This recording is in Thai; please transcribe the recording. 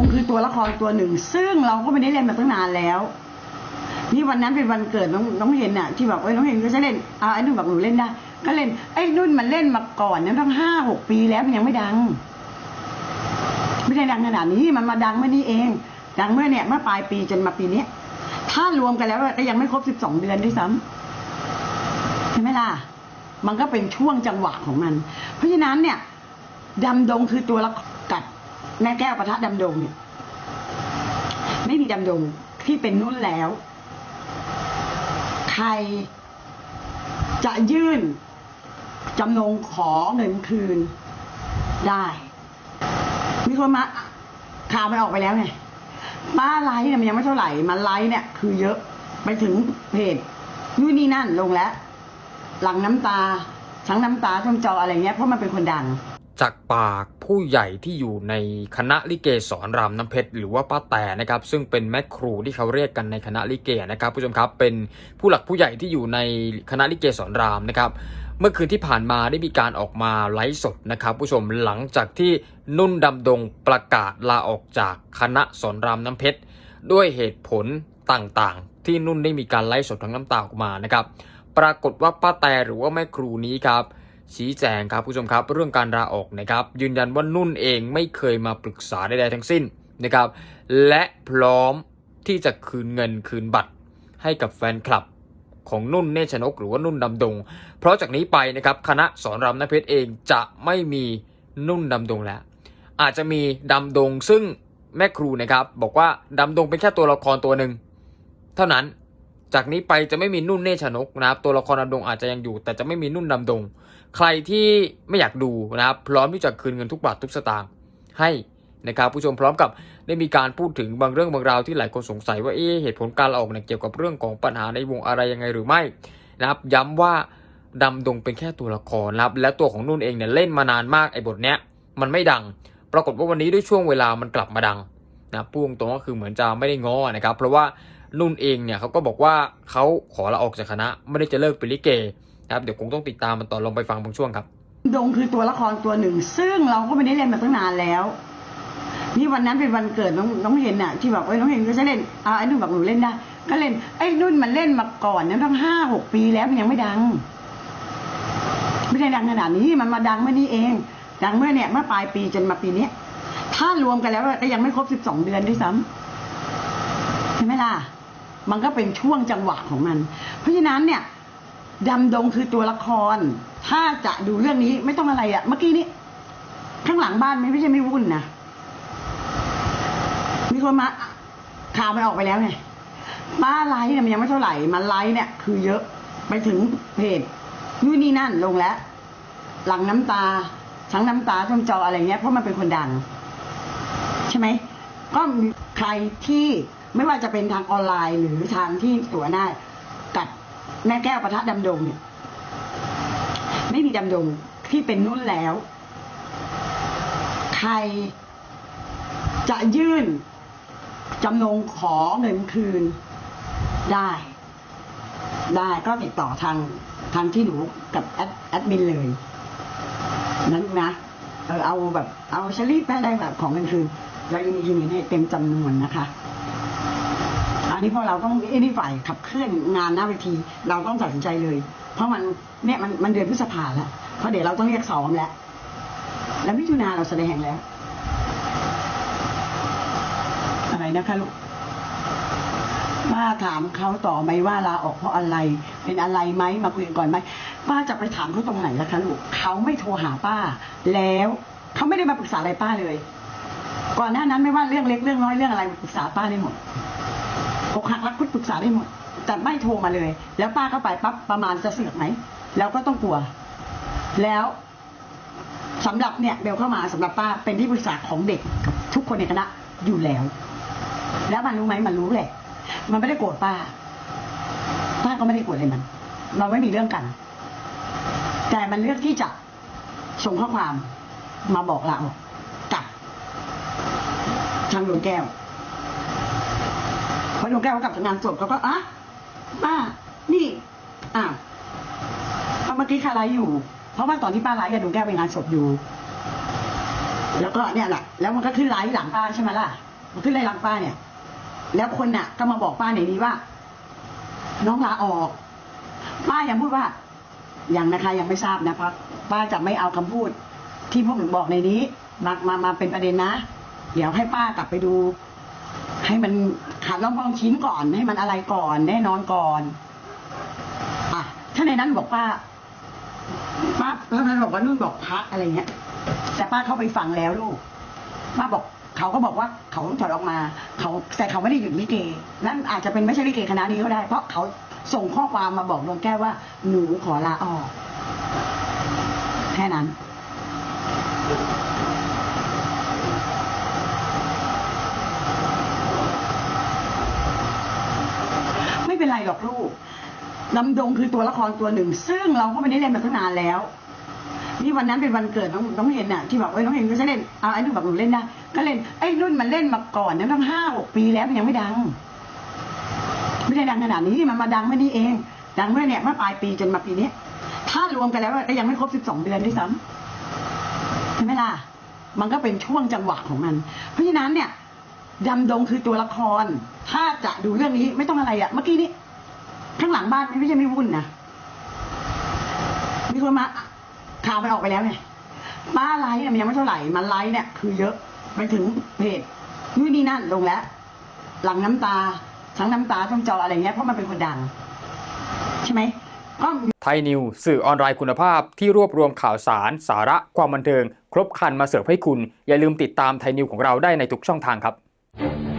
งคือตัวละครตัวหนึ่ง ซึ่งเราก็ไม่ได้เล่นมาตั้งนานแล้ว นี่วันนั้นเป็นวันเกิดน้องน้องเห็นน่ะที่บอกเอ้ยน้องเห็นก็จะเล่นอ่าไอ้นุ่นบอกหนูเล่นได้ก็เล่นไอ้นุ่นมันเล่นมาก่อนนั้นตั้งห้าหกปีแล้วมันยังไม่ดัง ไม่ได้ดังขนาดนี้มันมาดังเมื่อนี้เอง ดังเมื่อเนี่ยเมื่อปลายปีจนมาปีเนี้ยถ้ารวมกันแล้วก็ยังไม่ครบสิบสองเดือนด้วยซ้ำใช่ไหมล่ะมันก็เป็นช่วงจังหวะของมัน เพราะฉะนั้นเนี่ยดำดงคือตัวละคร แม่แก้วปะทะดำดงเนี่ยไม่มีดำดงที่เป็นนุ่นแล้ว ใครจะยื่นจำนงขอเงินคืนได้มีคนมาข่าวมันออกไปแล้วไงป้าไลฟ์เนี่ยมันยังไม่เท่าไหร่มันไลฟ์เนี่ย คือเยอะไปถึงเพจนู่นนี่นั่นลงแล้ว หลังน้ำตา ทั้งน้ำตาทั้งจออะไรเงี้ยเพราะมันเป็นคนดัง จากปากผู้ใหญ่ที่อยู่ในคณะลิเกสอนรามน้ำเพชรหรือว่าป้าแต่นะครับซึ่งเป็นแม่ครูที่เขาเรียกกันในคณะลิเกนะครับผู้ชมครับเป็นผู้หลักผู้ใหญ่ที่อยู่ในคณะลิเกสอนรามนะครับเมื่อคืนที่ผ่านมาได้มีการออกมาไลฟ์สดนะครับ ผู้ชมหลังจากที่นุ่นดำดงประกาศลาออกจากคณะสอนรามน้ำเพชรด้วยเหตุผลต่างๆ ที่นุ่นได้มีการไลฟ์สดทั้งน้ำตาออกมานะครับ ปรากฏว่าป้าแต่หรือว่าแม่ครูนี้ครับ ชี้แจงครับผู้ชมครับเรื่องการลาออกนะครับ ยืนยันว่านุ่นเองไม่เคยมาปรึกษาใดๆทั้งสิ้นนะครับ และพร้อมที่จะคืนเงินคืนบัตรให้กับแฟนคลับของนุ่นเนชนกหรือว่านุ่นดำดง เพราะจากนี้ไปนะครับคณะสอนรามน้ำเพชรเองจะไม่มีนุ่นดำดงแล้ว อาจจะมีดำดงซึ่งแม่ครูนะครับ บอกว่าดำดงเป็นแค่ตัวละครตัวหนึ่งเท่านั้น จากนี้ไปจะไม่มีนุ่นเนชนกนะครับ ตัวละครดำดงอาจจะยังอยู่ แต่จะไม่มีนุ่นดำดง ใครที่ไม่อยากดูนะครับ พร้อมที่จะคืนเงินทุกบาททุกสตางค์ให้นะครับผู้ชมพร้อมกับได้มีการพูดถึงบางเรื่องบางราวที่หลายคนสงสัยว่าเอ๊ะเหตุผลการออกเนี่ยเกี่ยวกับเรื่องของปัญหาในวงอะไรยังไงหรือไม่นะครับ ย้ำว่าดำดงเป็นแค่ตัวละครนะครับและตัวของนุ่นเองเนี่ยเล่นมานานมากไอ้บทเนี้ยมันไม่ดัง ปรากฏว่าวันนี้ด้วยช่วงเวลามันกลับมาดังนะพูดตรงๆก็คือเหมือนจะไม่ได้ง้อนะครับ เพราะว่า นุ่นเองเนี่ยเขาก็บอกว่าเขาขอลาออกจากคณะไม่ได้จะเลิกเป็นลิเกนะครับเดี๋ยวคงต้องติดตามมันต่อลองไปฟังบางช่วงครับ ดงคือตัวละครตัวหนึ่ง ซึ่งเราก็ไม่ได้เล่นมาตั้งนานแล้วนี่วันนั้นเป็นวันเกิดน้องน้องเห็นน่ะที่บอกเอ้ยน้องเห็นก็จะเล่นอ่าไอ้นุ่นบอกหนูเล่นได้ก็เล่นไอ้นุ่นมันเล่นมาก่อนนั้นตั้งห้าหกปีแล้วมันยังไม่ดัง ไม่ได้ดังขนาดนี้มันมาดังเมื่อนี้เอง ดังเมื่อเนี่ยเมื่อปลายปีจนมาปีเนี้ยถ้ารวมกันแล้วก็ยังไม่ครบสิบสองเดือนด้วยซ้ำใช่ไหมล่ะ มันก็เป็นช่วงจังหวะของมัน เพราะฉะนั้นเนี่ยดำดงคือตัวละคร ถ้าจะดูเรื่องนี้ไม่ต้องอะไรอะ่ะ เมื่อกี้นี้ข้างหลังบ้านไม่ไม่ใช่ไม่วุ่นนะมีคนมาข่าวมันออกไปแล้วไงป้าไลฟ์เนี่ยมันยังไม่เท่าไหร่มันไลฟ์เนี่ย คือเยอะไปถึงเพจนู่นนี่นั่นลงแล้ว หลังน้ำตา ทั้งน้ำตาทั้งจออะไรเงี้ยเพราะมันเป็นคนดัง ใช่ไหมก็ใครที่ ไม่ว่าจะเป็นทางออนไลน์หรือทางที่ตัวหน้ากับแม่แก้วประทะดำดงเนี่ย ไม่มีดำดงที่เป็นนุ่นแล้ว ใครจะยื่นจำนงขอเงินคืนได้ ได้ก็ติดต่อทางทางที่หนูกับแอดแอดมินเลยนั้นนะเออเอาแบบ เอาชลีปไปได้แบบของเงินคืนเรายินดียินดีให้เต็มจำนวนนะคะ นี้พอเราต้องไอ้นี่ฝ่ายขับเคลื่อนงานหน้าเวที เราต้องตัดสินใจเลย เพราะมันเนี่ยมันมันเดือนพฤษภาแล้วเพราะเดี๋ยวเราต้องเรียกซ้อมแล้ว แล้วมิถุนาเราแสดงแล้ว อะไรนะคะลูกป้าถามเขาต่อไหมว่าลาออกเพราะอะไร เป็นอะไรไหมมาคุยกันก่อนไหมป้าจะไปถามเขาตรงไหนล่ะคะลูกเขาไม่โทรหาป้า แล้วเขาไม่ได้มาปรึกษาอะไรป้าเลย ก่อนหน้านั้นไม่ว่าเรื่องเล็กเรื่องน้อยเรื่องอะไรปรึกษาป้าได้หมด อกหักรักคุดปรึกษาได้หมด แต่ไม่โทรมาเลย แล้วป้าเข้าไปปั๊บประมาณจะเสือกไหมแล้วก็ต้องกลัว แล้วสำหรับเนี่ยเบลเข้ามาสำหรับป้าเป็นที่ปรึกษาของเด็กกับทุกคนในคณะอยู่แล้ว แล้วมันรู้ไหมมันรู้แหละ มันไม่ได้โกรธป้า ป้าก็ไม่ได้โกรธเลยมัน เราไม่มีเรื่องกัน แต่มันเลือกที่จะส่งข้อความมาบอกเรากับทางดวงแก้ว พอดวงแก้วเขากลับจากงานศพเขาก็อะป้า นี่อะเมื่อกี้คาไลฟ์อยู่ เพราะว่าตอนที่ป้าไลฟ์กับดวงแก้วไปงานศพอยู่ แล้วก็เนี่ยแหละแล้วมันก็ขึ้นไลฟ์หลังป้าใช่ไหมล่ะ มันขึ้นไล่รังป้าเนี่ย แล้วคนน่ะ ก็มาบอกป้าในนี้ว่า น้องลาออก ป้ายังพูดว่ายังนะคะยังไม่ทราบนะครับป้าจะไม่เอาคำพูด ที่พวกหนูบอกในนี้มามามาเป็นประเด็นนะ เดี๋ยวให้ป้ากลับไปดู ให้มัน ขาดลองมองชิ้นก่อนให้มันอะไรก่อนแน่นอนก่อน อะถ้าในนั้นบอกป้าป้าแล้วนั้นบอกว่านุ่นบอกพักอะไรเงี้ย แต่ป้าเข้าไปฟังแล้วลูกป้าบอกเขาก็บอกว่าเขาถอดออกมา เขาแต่เขาไม่ได้หยุดลิเกนั่นอาจจะเป็นไม่ใช่ลิเกคณะนี้ก็ได้ เพราะเขาส่งข้อความมาบอกดวงแก้วว่า หนูขอลาออกแค่นั้น เป็นไรหรอกลูกดำดงคือตัวละครตัวหนึ่ง ซึ่งเราก็ไม่ได้เล่นมาตั้งนานแล้ว นี่วันนั้นเป็นวันเกิดน้องน้องเห็นน่ะที่บอกเอ้ยน้องเห็นก็จะเล่นเอาไอ้นุ่นบอกหนูเล่นได้ก็เล่นไอ้นุ่นมันเล่นมาก่อนนะตั้งห้าหกปีแล้วมันยังไม่ดัง ไม่ได้ดังขนาดนี้มันมาดังไม่นี่เอง ดังเมื่อเนี่ยเมื่อปลายปีจนมาปีนี้ถ้ารวมกันแล้วก็ยังไม่ครบสิบสองเดือนด้วยซ้ำใช่ไหมล่ะมันก็เป็นช่วงจังหวะของมัน เพราะฉะนั้นเนี่ย ดำดงคือตัวละคร ถ้าจะดูเรื่องนี้ไม่ต้องอะไรอะเมื่อกี้นี้ข้างหลังบ้านไม่ใช่ไม่วุ่นนะมีคนมาข่าวไปออกไปแล้วไงป้าไลฟ์เนี่ยมันยังไม่เท่าไหร่มันไลฟ์เนี่ย คือเยอะไปถึงเพจนู่นนี่นั่นลงแล้ว หลังน้ำตา ทั้งน้ำตาทั้งจออะไรเงี้ยเพราะมันเป็นคนดัง ใช่ไหมก็ไทยนิวสื่อออนไลน์คุณภาพที่รวบรวมข่าวสาร สาระความบันเทิง ครบครันมาเสิร์ฟให้คุณ อย่าลืมติดตามไทยนิวของเราได้ในทุกช่องทางครับ Thank you